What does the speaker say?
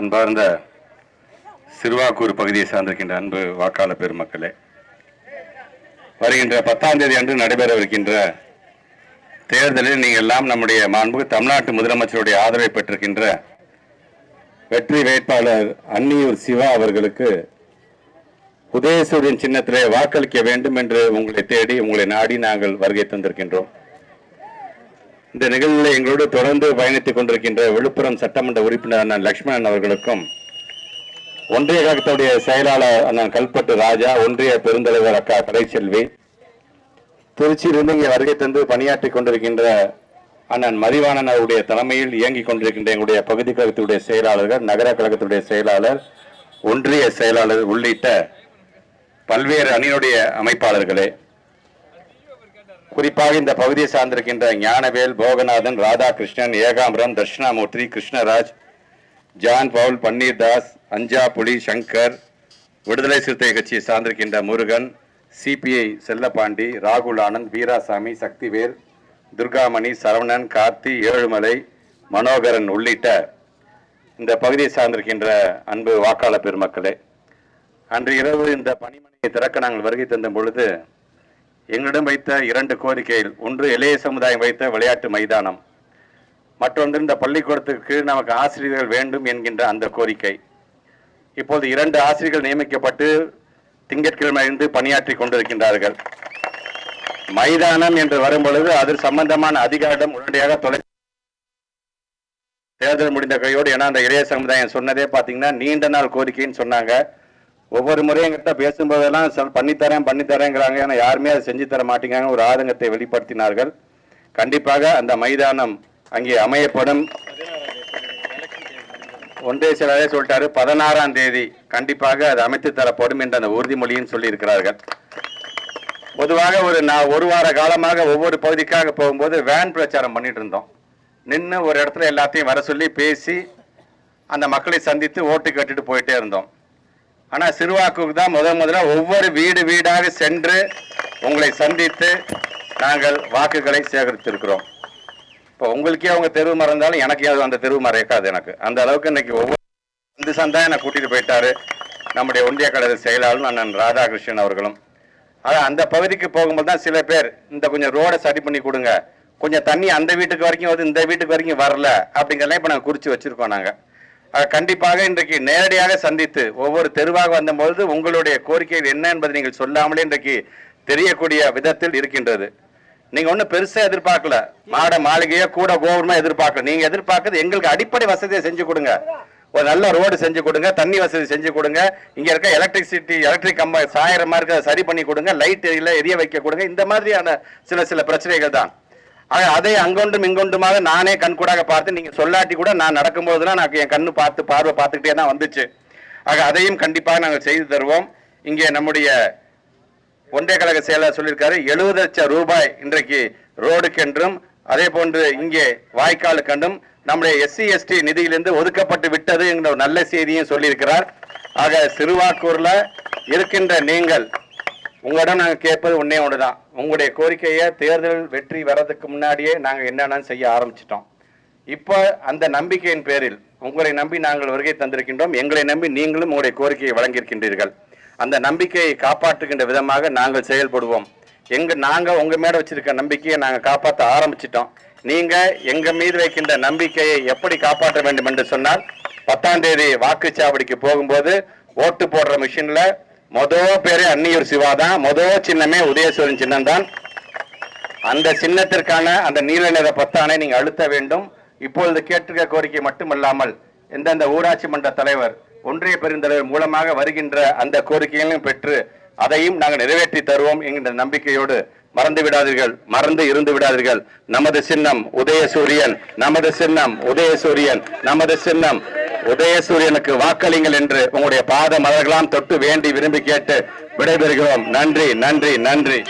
அன்பார்ந்த சிறுவாக்கூர் பகுதியை சார்ந்திருக்கின்ற அன்பு வாக்காளர் பெருமக்களே வருகின்ற பத்தாம் தேதி அன்று நடைபெறவிருக்கின்ற தேர்தலில் நீங்கள் எல்லாம் நம்முடைய மாண்புக்கு தமிழ்நாட்டு முதலமைச்சருடைய ஆதரவை பெற்றிருக்கின்ற வெற்றி வேட்பாளர் அன்னியூர் சிவா அவர்களுக்கு உதயசூரியன் சின்னத்திலே வாக்களிக்க வேண்டும் என்று உங்களை தேடி உங்களை நாடி நாங்கள் வருகை தந்திருக்கின்றோம். இந்த நிகழ்வில் எங்களோடு தொடர்ந்து பயணித்துக் கொண்டிருக்கின்ற விழுப்புரம் சட்டமன்ற உறுப்பினர் அண்ணன் லட்சுமணன் அவர்களுக்கும் ஒன்றிய கழகத்துடைய செயலாளர் அண்ணன் கல்பட்டு ராஜா ஒன்றிய பெருந்தலைவர் அக்கா கலைச்செல்வி திருச்சியிலிருந்து இங்கே வருகை தந்து பணியாற்றிக் கொண்டிருக்கின்ற அண்ணன் மதிவாணன் அவருடைய தலைமையில் இயங்கிக் கொண்டிருக்கின்ற எங்களுடைய பகுதி கழகத்துடைய செயலாளர்கள் நகர கழகத்துடைய செயலாளர் ஒன்றிய செயலாளர் உள்ளிட்ட பல்வேறு அணியினுடைய அமைப்பாளர்களே. குறிப்பாக இந்த பகுதியை சார்ந்திருக்கின்ற ஞானவேல் போகநாதன் ராதாகிருஷ்ணன் ஏகாம்பரம் தட்சிணாமூர்த்தி கிருஷ்ணராஜ் ஜான் பவுல் பன்னீர்தாஸ் அஞ்சா புலி சங்கர் விடுதலை சிறுத்தை கட்சியை சார்ந்திருக்கின்ற முருகன் சிபிஐ செல்லப்பாண்டி ராகுல் ஆனந்த் வீராசாமி சக்திவேல் துர்காமணி சரவணன் கார்த்தி ஏழுமலை மனோகரன் உள்ளிட்ட இந்த பகுதியை சார்ந்திருக்கின்ற அன்பு வாக்காளர் பெருமக்களே அன்று இரவு இந்த பணிமனையை திறக்க நாங்கள் வருகை தந்த பொழுது எங்களிடம் வைத்த இரண்டு கோரிக்கைகள். ஒன்று இளைய சமுதாயம் வைத்த விளையாட்டு மைதானம். மற்றொன்று இந்த பள்ளிக்கூடத்துக்கு நமக்கு ஆசிரியர்கள் வேண்டும் என்கின்ற அந்த கோரிக்கை. இப்போது இரண்டு ஆசிரியர்கள் நியமிக்கப்பட்டு திங்கட்கிழமை பணியாற்றி கொண்டிருக்கின்றார்கள். மைதானம் என்று வரும்பொழுது அது சம்பந்தமான அதிகாரிடம் உடனடியாக தொலை தேர்தல் முடிந்த கையோடு ஏன்னா அந்த இளைய சமுதாயம் சொன்னதே பார்த்தீங்கன்னா நீண்ட நாள் கோரிக்கைன்னு சொன்னாங்க. ஒவ்வொரு முறையும் எங்கிட்ட பேசும்போதெல்லாம் சொல் பண்ணித்தரேன் பண்ணித்தரேங்கிறாங்க. ஆனால் யாருமே அதை செஞ்சு தர மாட்டேங்கிறாங்க. ஒரு ஆதங்கத்தை வெளிப்படுத்தினார்கள். கண்டிப்பாக அந்த மைதானம் அங்கே அமையப்படும். ஒன்றிய செயலாளரே சொல்லிட்டாரு பதினாறாம் தேதி கண்டிப்பாக அது அமைத்து தரப்படும் என்ற அந்த உறுதிமொழியும் சொல்லியிருக்கிறார்கள். பொதுவாக ஒரு நான் ஒரு வார காலமாக ஒவ்வொரு பகுதிக்காக போகும்போது வேன் பிரச்சாரம் பண்ணிட்டு இருந்தோம். நின்று ஒரு இடத்துல எல்லாத்தையும் வர சொல்லி பேசி அந்த மக்களை சந்தித்து ஓட்டு கட்டிட்டு போயிட்டே இருந்தோம். ஆனால் சிறுவாக்குக்கு தான் முத முதல்ல ஒவ்வொரு வீடு வீடாக சென்று உங்களை சந்தித்து நாங்கள் வாக்குகளை சேகரித்திருக்கிறோம். இப்போ உங்களுக்கே அவங்க தெருவு மறந்தாலும் எனக்கு அது அந்த தெருவு மறைக்காது எனக்கு. அந்த அளவுக்கு இன்னைக்கு ஒவ்வொரு இந்த சந்தா என்னை கூட்டிட்டு போயிட்டாரு. நம்முடைய ஒன்றிய கழக செயலாளர் அண்ணன் ராதாகிருஷ்ணன் அவர்களும். அதான் அந்த பகுதிக்கு போகும்போது தான் சில பேர் இந்த கொஞ்சம் ரோடை சரி பண்ணி கொடுங்க. கொஞ்சம் தண்ணி அந்த வீட்டுக்கு வரைக்கும் வருது இந்த வீட்டுக்கு வரைக்கும் வரல அப்படிங்கிறதெல்லாம் இப்போ நாங்கள் குறித்து வச்சுருக்கோம் நாங்கள் கண்டிப்பாக இன்றைக்கு நேரடியாக சந்தித்து ஒவ்வொரு தெருவாக வந்தபொழுது உங்களுடைய கோரிக்கைகள் என்ன என்பதை நீங்கள் சொல்லாமலே இன்றைக்கு தெரியக்கூடிய விதத்தில் இருக்கின்றது. நீங்க ஒன்றும் பெருசா எதிர்பார்க்கல. மாட மாளிகையோ கூட கோபுரமா எதிர்பார்க்கல. நீங்க எதிர்பார்க்கறது எங்களுக்கு அடிப்படை வசதியை செஞ்சு கொடுங்க. ஒரு நல்ல ரோடு செஞ்சு கொடுங்க தண்ணி வசதி செஞ்சு கொடுங்க இங்க இருக்க எலக்ட்ரிசிட்டி எலக்ட்ரிக் கம்ப சாயிரமா இருக்க சரி பண்ணி கொடுங்க லைட் எரிய வைக்க கொடுங்க. இந்த மாதிரியான சில சில பிரச்சனைகள் தான். அதை அங்கொன்றும் இங்கொன்றுமாக நானே கண்கூடாக பார்த்து நீங்க சொல்லாட்டி கூட நான் நடக்கும்போதெல்லாம் நான் என் கண்ணு பார்த்து பார்வை பார்த்துக்கிட்டே தான் வந்துச்சு. ஆக அதையும் கண்டிப்பாக நாங்கள் செய்து தருவோம். இங்கே நம்முடைய ஒன்றிய கழக செயலர் சொல்லியிருக்காரு எழுபது லட்சம் ரூபாய் இன்றைக்கு ரோடுக்கென்றும் அதே போன்று இங்கே வாய்க்காலுக்கென்றும் நம்முடைய எஸ்சி எஸ்டி நிதியிலிருந்து ஒதுக்கப்பட்டு விட்டது என்ற ஒரு நல்ல செய்தியும் சொல்லியிருக்கிறார். ஆக சிறுவாக்கூர்ல இருக்கின்ற நீங்கள் உங்களிடம் நாங்கள் கேட்பது உன்னே ஒன்று தான் உங்களுடைய கோரிக்கையை தேர்தல் வெற்றி வர்றதுக்கு முன்னாடியே நாங்கள் என்னென்னு செய்ய ஆரம்பிச்சிட்டோம். இப்போ அந்த நம்பிக்கையின் பேரில் உங்களை நம்பி நாங்கள் வருகை தந்திருக்கின்றோம். எங்களை நம்பி நீங்களும் உங்களுடைய கோரிக்கையை வழங்கியிருக்கின்றீர்கள். அந்த நம்பிக்கையை காப்பாற்றுகின்ற விதமாக நாங்கள் செயல்படுவோம். எங்கள் நாங்கள் உங்கள் மேலே வச்சுருக்க நம்பிக்கையை நாங்கள் காப்பாற்ற ஆரம்பிச்சிட்டோம். நீங்கள் எங்கள் மீது வைக்கின்ற நம்பிக்கையை எப்படி காப்பாற்ற வேண்டும் என்று சொன்னால் பத்தாம் தேதி வாக்குச்சாவடிக்கு போகும்போது ஓட்டு போடுற மிஷினில் மொத பேரு அன்னியூர் சிவா தான் மொத சின்னமே உதயசூரன் சின்னம் தான் அந்த சின்னத்திற்கான அந்த நீல நிற பத்தானை நீங்க அழுத்த வேண்டும். இப்பொழுது கேட்டிருக்க கோரிக்கை மட்டுமல்லாமல் எந்தெந்த ஊராட்சி மன்ற தலைவர் ஒன்றிய பெருந்தலைவர் மூலமாக வருகின்ற அந்த கோரிக்கைகளையும் பெற்று அதையும் நாங்கள் நிறைவேற்றி தருவோம் என்கின்ற நம்பிக்கையோடு மறந்து விடாதீர்கள் மறந்து இருந்து விடாதீர்கள். நமது சின்னம் உதயசூரியன் நமது சின்னம் உதயசூரியன் நமது சின்னம் உதயசூரியனுக்கு வாக்களிங்கள் என்று உங்களுடைய பாத மலர்களாம் தொட்டு வேண்டி விரும்பி கேட்டு விடைபெறுகிறோம். நன்றி நன்றி நன்றி.